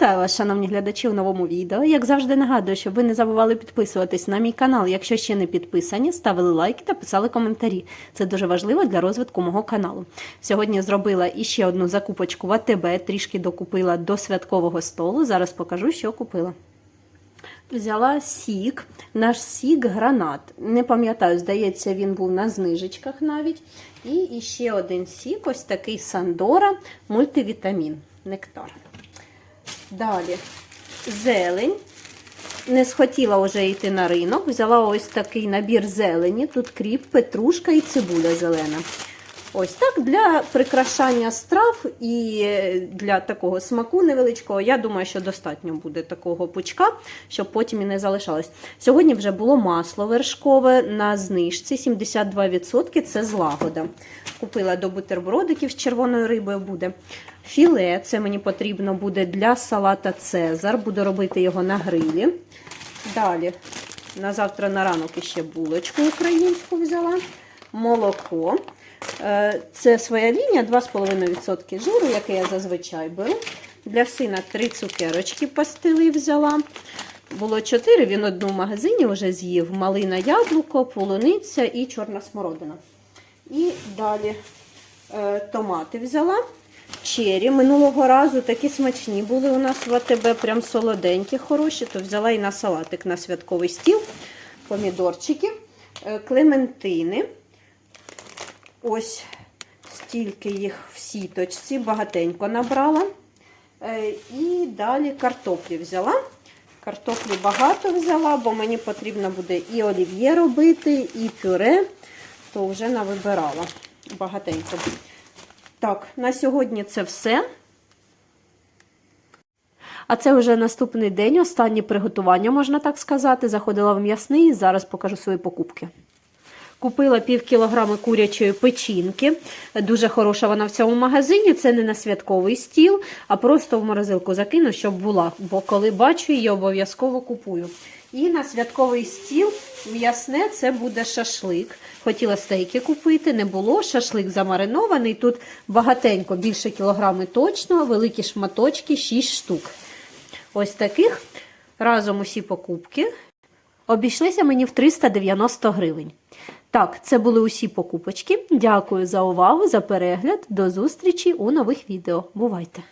Вітаю вас, шановні глядачі, у новому відео. Як завжди нагадую, щоб ви не забували підписуватись на мій канал, якщо ще не підписані, ставили лайки та писали коментарі. Це дуже важливо для розвитку мого каналу. Сьогодні зробила іще одну закупочку в АТБ, трішки докупила до святкового столу. Зараз покажу, що купила. Взяла сік, наш сік гранат. Не пам'ятаю, здається, він був на знижечках навіть. І ще один сік, ось такий Сандора, мультивітамін, нектар. Далі зелень. Не схотіла вже йти на ринок. Взяла ось такий набір зелені. Тут кріп, петрушка і цибуля зелена. Ось так для прикрашання страв і для такого смаку невеличкого. Я думаю, що достатньо буде такого пучка, щоб потім і не залишалось. Сьогодні вже було масло вершкове на знижці 72%. Це злагода. Купила до бутербродиків з червоною рибою буде. Філе, це мені потрібно буде для салата Цезар. Буду робити його на грилі. Далі, на завтра на ранок ще булочку українську взяла. Молоко. Е, Це своя лінія, 2,5% жиру, яке я зазвичай беру. Для сина 3 цукерочки пастили взяла. Було 4, він одну в магазині вже з'їв. Малина яблуко, полуниця і чорна смородина. І далі е, томати взяла. Чері. Минулого разу такі смачні були у нас в АТБ, прям солоденькі, хороші, то взяла і на салатик на святковий стіл. Помідорчики, е, клементини. Ось стільки їх в сіточці, багатенько набрала. Е, І далі картоплі взяла. Картоплі багато взяла, бо мені потрібно буде і олів'є робити, і пюре, то вже навибирала багатенько. Так, на сьогодні це все. А це вже наступний день, останнє приготування, можна так сказати. Заходила в м'ясний, зараз покажу свої покупки. Купила пів кілограми курячої печінки. Дуже хороша вона в цьому магазині. Це не на святковий стіл, а просто в морозилку закину, щоб була. Бо коли бачу її, обов'язково купую. І на святковий стіл м'ясне це буде шашлик. Хотіла стейки купити, не було. Шашлик замаринований. Тут багатенько, більше кілограми точно, великі шматочки, 6 штук. Ось таких. Разом усі покупки. Обійшлися мені в 390 гривень. Так, це були усі покупочки. Дякую за увагу, за перегляд. До зустрічі у нових відео. Бувайте!